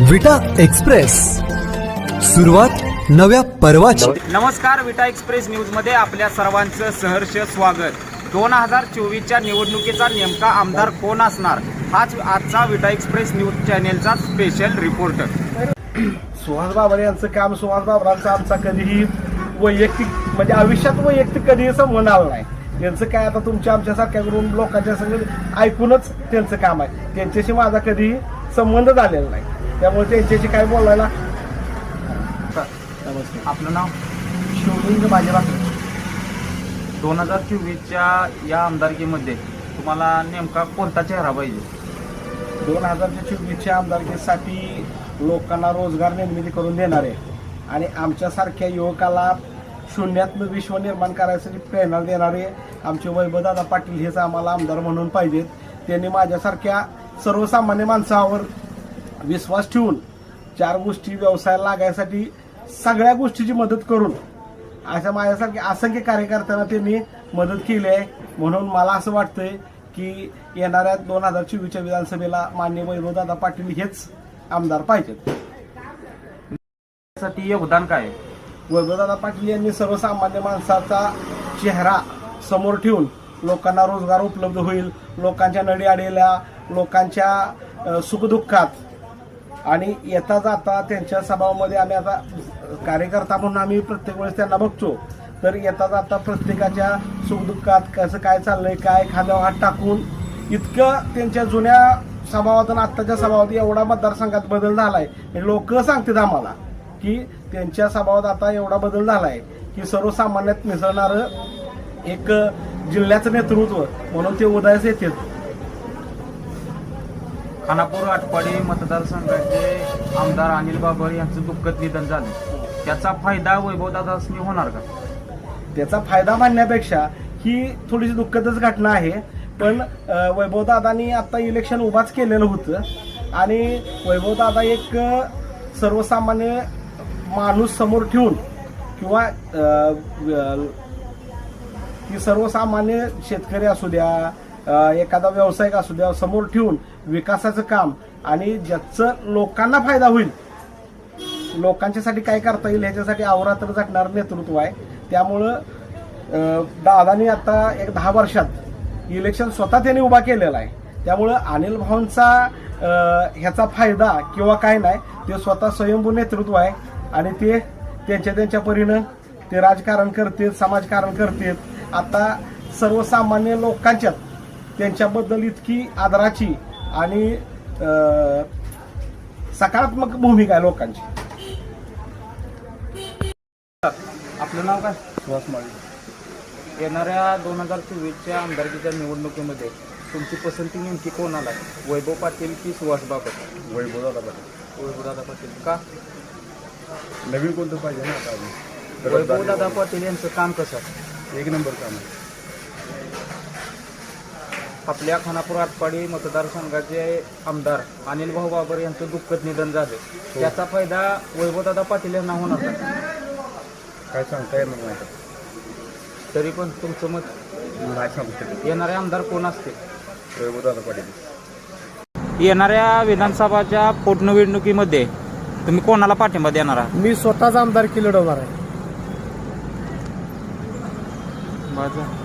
विटा एक्सप्रेस. सुरुवात नव्या पर्वाची. नमस्कार विटा एक्सप्रेस न्यूजमध्ये आपल्या सर्वांचं सहर्ष स्वागत. दोन हजार चोवीसच्या निवडणुकीचा नेमका आमदार कोण असणार? हाच आजचा विटा एक्सप्रेस न्यूज चॅनेलचा स्पेशल रिपोर्ट सुहास बाबर यांचं काम सुहास बाबरांचा आमचा कधीही वैयक्तिक म्हणजे आयुष्यात वैयक्तिक कधीही संबंध आला नाही. त्यांचं काय आता तुमच्या आमच्यासारख्याकडून लोकांच्या संग ऐकूनच त्यांचं काम आहे. त्यांच्याशी माझा कधीही संबंध झालेला नाही. त्यामुळे त्यांच्याशी काय बोलायला? नमस्ते आपलं नाव? शिवलिंग बाकी दोन हजार चोवीसच्या या आमदारकीमध्ये तुम्हाला नेमका कोणता चेहरा पाहिजे? दोन हजारच्या चोवीसच्या आमदारकीसाठी लोकांना रोजगार निर्मिती करून देणारे आणि आमच्यासारख्या युवकाला शून्यातनं विश्व निर्माण करायसाठी प्रेरणा देणारे आमचे वैभवदादा पाटील हेच आम्हाला आमदार म्हणून पाहिजेत. त्यांनी माझ्यासारख्या सर्वसामान्य माणसावर विश्वास ठेवून चार गोष्टी व्यवसायाला लागायसाठी सगळ्या गोष्टीची मदत करून अशा माझ्यासारख्या असंख्य कार्यकर्त्यांना त्यांनी मदत केली आहे म्हणून मला असं वाटतंय की येणाऱ्या दोन हजार चोवीसच्या विधानसभेला मान्य वैभवदादा पाटील हेच आमदार पाहिजेत साठी योगदान काय? वैभवदादा पाटील यांनी सर्वसामान्य माणसाचा चेहरा समोर ठेवून लोकांना रोजगार उपलब्ध होईल लोकांच्या नडी आलेल्या लोकांच्या सुखदुःखात आणि येता जाता त्यांच्या सभामध्ये आम्ही आता कार्यकर्ता म्हणून आम्ही प्रत्येक वेळेस त्यांना बघतो. तर येता जाता प्रत्येकाच्या सुखदुःखात कसं काय चाललंय काय एखाद्या हात टाकून इतकं त्यांच्या जुन्या सभावात आणि आत्ताच्या सभावात एवढा मतदारसंघात बदल झालाय. लोक सांगतात आम्हाला की त्यांच्या सभावात आता एवढा बदल झालाय की सर्वसामान्यात मिसळणारं एक जिल्ह्याचं नेतृत्व म्हणून ते उदयास येतील खानापूर आटपाडी मतदारसंघाचे आमदार अनिल बाबर यांचं दुःखद निधन झालं. त्याचा फायदा वैभवदादासनी होणार का? त्याचा फायदा मानण्यापेक्षा ही थोडीशी दुःखदच घटना आहे. पण वैभवदादानी वैभवदादांनी आता इलेक्शन उभाच केलेलं होतं. आणि वैभवदादा एक सर्वसामान्य माणूस समोर ठेवून किंवा की सर्वसामान्य शेतकरी असू द्या एखादा व्यावसायिक असू द्या समोर ठेवून विकासाचं काम आणि ज्याचं लोकांना फायदा होईल लोकांच्यासाठी काय करता येईल ह्याच्यासाठी अवरात्र झटणारं नेतृत्व आहे. त्यामुळं दादानी आता एक दहा वर्षात इलेक्शन स्वतः त्यांनी उभा केलेला आहे. त्यामुळं अनिल भाऊंचा ह्याचा फायदा किंवा काय नाही ते स्वतः स्वयंभू नेतृत्व आहे आणि ते त्यांच्या त्यांच्या परीनं ते राजकारण करतील समाजकारण करतील. आता सर्वसामान्य लोकांच्यात त्यांच्याबद्दल इतकी आदराची आणि अं, सकारात्मक भूमिका आहे लोकांची. आपलं नाव काय? सुहास माळी. येणाऱ्या दोन हजार चोवीसच्या आमदारकीच्या निवडणुकीमध्ये तुमची पसंती नेमकी कोणाला आहे वैभव पाटील की सुहास बाबर वैभवदादा पाटील. वैभवदादा पाटील. का? नवीन कोणतं पाहिजे ना वैभवदादा पाटील यांचं काम कसं आहे? एक नंबर काम आहे. आपल्या खानापूर आटपाडी मतदारसंघाचे आमदार अनिल भाऊ बाबर यांचं दुःखद निधन झालं. त्याचा फायदा वैभवदादा पाटील यांना होणार का काय सांगता येणार नाही तरी पण तुमचं मत? नाही सांगू शकत. येणारे आमदार कोण असतील? वैभवदादा पाटील. येणाऱ्या विधानसभाच्या पोटनिवडणुकीमध्ये तुम्ही कोणाला पाठिंबा देणार आहात? मी स्वतःच आमदार लढवणार आहे. माझं